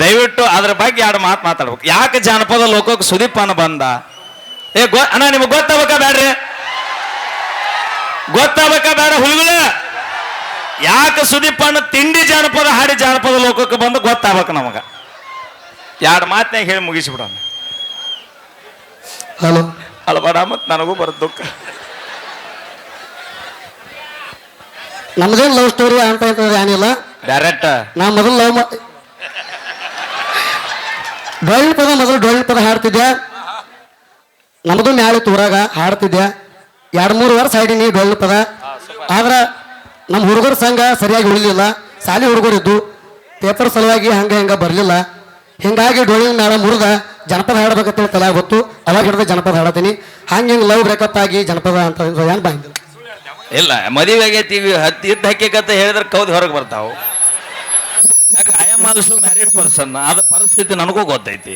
ದಯವಿಟ್ಟು ಅದ್ರ ಬಗ್ಗೆ ಎರಡು ಮಾತು ಮಾತಾಡ್ಬೇಕು. ಯಾಕೆ ಜಾನಪದ ಲೋಕಕ್ಕೆ ಸುದೀಪನ ಬಂದ? ಏ ಗೊ ಅಣ್ಣ ನಿಮಗೆ ಗೊತ್ತಾಗಬೇಕಾ ಬೇಡ್ರಿ ಗೊತ್ತಾಗಬೇಕಾ ಬೇಡ ಹುಡುಗಲ ಯಾಕೆ ಸುದೀಪ್ ಸುದೀಪಣ್ಣ ತಿಂಡಿ ಜಾನಪದ ಹಾಡಿ ಜಾನಪದ ಲೋಕಕ್ಕೆ ಬಂದು ಗೊತ್ತಾಗಬೇಕು ನಮಗೆ? ಎರಡು ಮಾತನ್ಯಾಗ ಹೇಳಿ ಮುಗಿಸ್ಬಿಡೋಣ. ಹಲೋ. ಅಲ್ಬೇಡ ಮತ್ತು ನನಗೂ ಬರೋದು ದುಃಖ. ನಮ್ದೇನು ಲವ್ ಸ್ಟೋರಿ ಅಂತ ಏನಿಲ್ಲ. ಡೈರೆಕ್ಟ್ ನಾ ಮೊದಲು ಲವ್ ಡೊಳ್ಳು ಪದ ಮೊದಲು ಡೊಳ್ಳು ಪದ ಹಾಡ್ತಿದ್ದೆ ನಮ್ಮದು ಮ್ಯಾಳಿತ್ತು ತೂರಾಗ ಹಾಡ್ತಿದ್ದೆ ಎರಡು ಮೂರು ವರ್ಷ ಹಾಡೀನಿ ಡೊಳ್ಳು ಪದ ಆದ್ರೆ ನಮ್ಮ ಹುಡುಗರ ಸಂಘ ಸರಿಯಾಗಿ ಉಳಿಲಿಲ್ಲ. ಸಾಲಿ ಹುಡುಗರು ಇದ್ದು ಪೇಪರ್ ಸಲುವಾಗಿ ಹಂಗೆ ಹಂಗೆ ಬರಲಿಲ್ಲ. ಹಿಂಗಾಗಿ ಡೊಳ್ಳಿನ ಮೇಳ ಮುರಿದ ಜನಪದ ಹಾಡ್ಬೇಕಂತ ತಲೆ ಗೊತ್ತು ಅವಾಗ ಹಿಡಿದ ಜನಪದ ಹಾಡತೀನಿ. ಹಂಗೆ ಹಿಂಗೆ ಲವ್ ಬ್ರೇಕಪ್ ಆಗಿ ಜನಪದ ಅಂತ ಏನು ಬಂದಿಲ್ಲ ಇಲ್ಲ ಮದುವೆ ಆಗೈತಿ ಈಗ ಹತ್ತಿ ಇದ್ದ ಅಂತ ಹೇಳಿದ್ರೆ ಕೌದು ಹೊರಗೆ ಬರ್ತಾವು. ಯಾಕೆ I am also married person ಅದ ಪರಿಸ್ಥಿತಿ ನನಗೂ ಗೊತ್ತೈತಿ.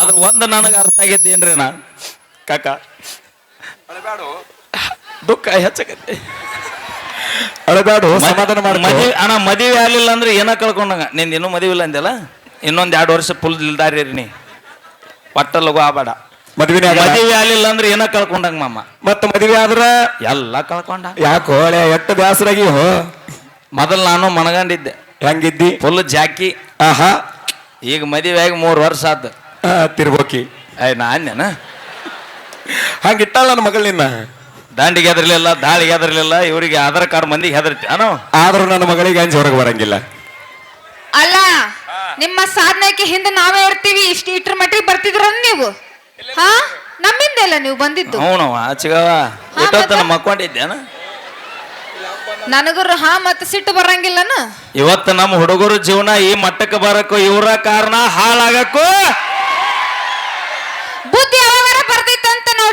ಆದ್ರೆ ಒಂದು ನನಗೆ ಅರ್ಥ ಆಗೈತಿ ಏನ್ರಿ ನಾ? ಕಾಕ. ದುಃಖ ಹೆಚ್ಚಕೈತಿ ಅಳಗಾಡು ಸಮಾಧಾನ ಮಾಡಿ ಮದುವೆ ಅಣ್ಣ ಮದುವೆ ಆಗ್ಲಿಲ್ಲ ಅಂದ್ರೆ ಏನ ಕಳ್ಕೊಂಡಂಗ? ನಿಂದ ಇನ್ನೂ ಮದುವೆ ಇಲ್ಲ ಅಂದಲ್ಲ ಇನ್ನೊಂದ್ ಎರಡು ವರ್ಷ ಫುಲ್ ಇಲ್ದಾರಿ ನೀ. ಒಟ್ಟ ಲಗು ಆಬೇಡ ಮದುವೆ. ಮದುವೆ ಆಗ್ಲಿಲ್ಲ ಅಂದ್ರೆ ಏನ ಕಳ್ಕೊಂಡಂಗ ಮಾಮ? ಮತ್ತೆ ಮದುವೆ ಆದ್ರ? ಎಲ್ಲ ಕಳ್ಕೊಂಡ. ಯಾಕೋಳೆ ಎಷ್ಟು ಎಟ್ಟು ಬ್ಯಾಸರಾಗಿ ಹೋ ಮೊದಲು ನಾನು ಮನಗಂಡಿದ್ದೆ. ಹೆಂಗಿದ್ದಿ? ಫುಲ್ ಜಾಕಿ. ಆಹಾ. ಈಗ ಮದುವೆ ಆಗಿ ಮೂರು ವರ್ಷ ಆದ ತಿರ್ಬೋಕಿ ಅಯ್ಯ ನಾನೇನ ಹಂಗಿಟ್ಟಲ್ಲ ನನ್ನ ಮಗಳ ನಿನ್ನ? ದಾಂಡಿಗೆ ಹೆದರ್ಲಿಲ್ಲ ದಾಳಿಗೆ ಹೆದರ್ಲಿಲ್ಲ ಇವರಿಗೆ ಆಧಾರ್ ಕಾರ್ಡ್ ಮಂದಿಗೆ ಹೆದರ್ತಿ ಅನೋ. ಆದ್ರೂ ನನ್ನ ಮಗಳಿಗೆ ಅಂಜಿ ಹೊರಗೆ ಬರಂಗಿಲ್ಲ. ಅಲ್ಲ ನಿಮ್ಮ ಸಾಧನೆಗೆ ಹಿಂದೆ ನಾವೇ ಇರ್ತೀವಿ ಇಷ್ಟು ಇಟ್ರ ಮಟ್ಟಿಗೆ ಬರ್ತಿದ್ರ ನೀವು? ಹಾ? ನಮ್ಮಿಂದೆಲ್ಲ ನೀವು ಬಂದಿದ್ದು? ಅವನು ಆಚೆಗವ ಮಕ್ಕೊಂಡಿದ್ದೇನ? ನನಗರು ಹಾ ಮತ್ತೆ ಸಿಟ್ಟು ಬರಂಗಿಲ್ಲನ? ಇವತ್ತು ನಮ್ಮ ಹುಡುಗರು ಜೀವನ ಈ ಮಟ್ಟಕ್ಕೆ ಬರಕ್ಕೂ ಇವರ ಕಾರಣ ಹಾಳಾಗಕ್ಕೂ ಬುದ್ಧಿ ಯಾವಾಗಾರ ಬರ್ತೈತೆ ಅಂತ ನಾವು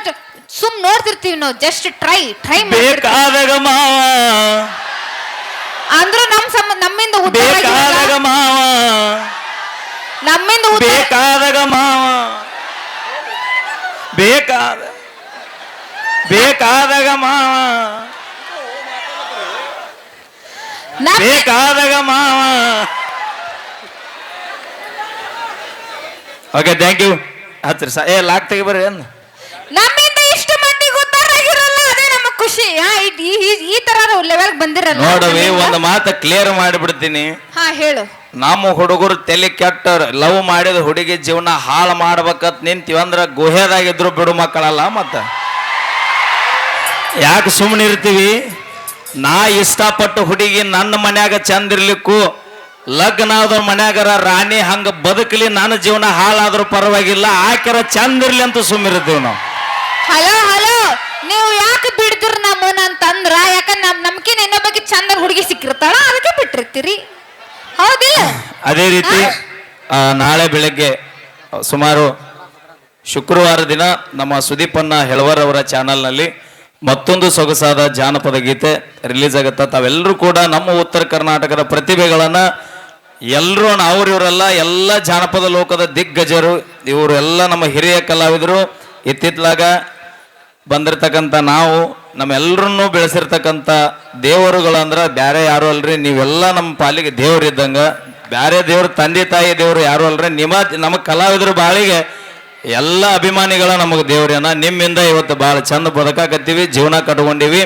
ಸುಮ್ ನೋಡ್ತಿರ್ತೀವಿ ನಾವು ಜಸ್ಟ್ ಟ್ರೈ ಟ್ರೈ ಬೇಕಾದಾಗ ಮಾವ. ಅಂದ್ರೂ ನಮ್ ಸಮ ನಮ್ಮಿಂದ ಉದ್ಧಾರ ಬೇಕಾದಾಗ ಆಗಿಲ್ಲ. ಮಾವ. ನಮ್ಮಿಂದ ಉದ್ಧಾರ ಬೇಕಾದಾಗ ಮಾವ. ಬೇಕಾದ ಬೇಕಾದಾಗ ಮಾವ ನಮ್- ಬೇಕಾದಾಗ ಮಾವ. ಓಕೆ ಥ್ಯಾಂಕ್ ಯು ಹತ್ತಿರ ಸಾ ಏ ಲಾಕ್ ತೆಗಿ ಬರ್ರಿ ಅಂದ್ ನಮ್ಮಿಂದ ಇಷ್ಟು ಮಟ್ಟಿಗೆ ಉದ್ಧಾರ ಅದೇ ನಮ್ಮ ಖುಷಿ. ಹಾ ಈ- ಈ- ಈ- ಈ ತರ ಲೆವೆಲ್ ಬಂದಿರಲ್ಲ ನೋಡವಿ ಒಂದು ಮಾತು ಕ್ಲಿಯರ್ ಮಾಡಿಬಿಡ್ತೀನಿ. ಹಾ ಹೇಳು. ನಮ್ಮ ಹುಡುಗರು ತಲೆ ಕೆಟ್ಟ ಲವ್ ಮಾಡಿದ ಹುಡುಗಿ ಜೀವನ ಹಾಳು ಮಾಡ್ಬೇಕಂತ ನಿಂತೀವಿ ಅಂದ್ರೆ ಗುಹೆದಾಗಿದ್ರು ಬಿಡು ಮಕ್ಕಳಲ್ಲ ಮತ್ತ. ಯಾಕೆ ಸುಮ್ಮನೆ ಇರ್ತೀವಿ ನಾ ಇಷ್ಟಪಟ್ಟು ಹುಡುಗಿ ನನ್ನ ಮನ್ಯಾಗ ಚಂದ ಇರ್ಲಿಕ್ಕೂ ಲಗ್ನ ಆದವ್ರ ಮನ್ಯಾಗರ ರಾಣಿ ಹಂಗ ಬದುಕಲಿ ನನ್ನ ಜೀವನ ಹಾಳಾದ್ರೂ ಪರವಾಗಿಲ್ಲ ಆಕೆರ ಚಂದ ಇರ್ಲಿ ಅಂತ ಸುಮ್ಮಿರ್ತೀವಿ ನಾವು. ಹಲೋ ಹಲೋ ನೀವು ಯಾಕೆ ಬಿಡ್ತೀರಿ ನಮ್ಮನ್ನ ಅಂತಂದ್ರ? ಯಾಕಂದ್ರೆ ನಮ್ ನಮ್ಕಿನ ಇನ್ನೊಬ್ಬಕ್ಕೆ ಚಂದ ಹುಡುಗಿ ಸಿಕ್ಕಿರ್ತಾಳ ಅದಕ್ಕೆ ಬಿಟ್ಟಿರ್ತೀರಿ. ಹೌದಿಲ್ಲ? ಅದೇ ರೀತಿ ಆ, ನಾಳೆ ಬೆಳಗ್ಗೆ ಸುಮಾರು ಶುಕ್ರವಾರ ದಿನ ನಮ್ಮ ಸುದೀಪನ್ನ ಹೆಳವರ್ ಅವರ ಚಾನಲ್ನಲ್ಲಿ ಮತ್ತೊಂದು ಸೊಗಸಾದ ಜಾನಪದ ಗೀತೆ ರಿಲೀಸ್ ಆಗುತ್ತಾ ತಾವೆಲ್ಲರೂ ಕೂಡ ನಮ್ಮ ಉತ್ತರ ಕರ್ನಾಟಕದ ಪ್ರತಿಭೆಗಳನ್ನ ಎಲ್ಲರೂ ಅವರಿವರೆಲ್ಲ ಎಲ್ಲ ಜಾನಪದ ಲೋಕದ ದಿಗ್ಗಜರು, ಇವರು ಎಲ್ಲ ನಮ್ಮ ಹಿರಿಯ ಕಲಾವಿದರು. ಇತ್ತಿತ್ಲಾಗ ಬಂದಿರತಕ್ಕಂಥ ನಾವು ನಮ್ಮೆಲ್ಲರನ್ನೂ ಬೆಳೆಸಿರ್ತಕ್ಕಂಥ ದೇವರುಗಳಂದ್ರೆ ಬೇರೆ ಯಾರು ಅಲ್ರಿ. ನೀವೆಲ್ಲ ನಮ್ಮ ಪಾಲಿಗೆ ದೇವ್ರು ಇದ್ದಂಗೆ ಬೇರೆ ದೇವ್ರು ತಂದೆ ತಾಯಿ ದೇವರು ಯಾರು ಅಲ್ರಿ. ನಿಮ್ಮ, ನಮ್ಮ ಕಲಾವಿದರು ಬಾಳಿಗೆ ಎಲ್ಲ ಅಭಿಮಾನಿಗಳ ನಮಗೆ ದೇವ್ರೇನ. ನಿಮ್ಮಿಂದ ಇವತ್ತು ಭಾಳ ಚಂದ ಬದುಕಾಕತ್ತೀವಿ, ಜೀವನ ಕಟ್ಕೊಂಡಿವಿ.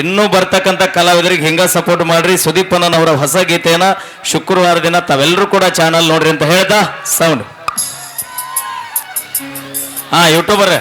ಇನ್ನೂ ಬರ್ತಕ್ಕಂಥ ಕಲಾವಿದರಿಗೆ ಹಿಂಗ ಸಪೋರ್ಟ್ ಮಾಡ್ರಿ. ಸುದೀಪಣ್ಣನವರ ಹೊಸ ಗೀತೆಯನ್ನ ಶುಕ್ರವಾರ ದಿನ ತಾವೆಲ್ಲರೂ ಕೂಡ ಚಾನಲ್ ನೋಡ್ರಿ ಅಂತ ಹೇಳ್ತಾ ಸೌಂಡ್ ಹಾ ಯೂಟ್ಯೂಬರ್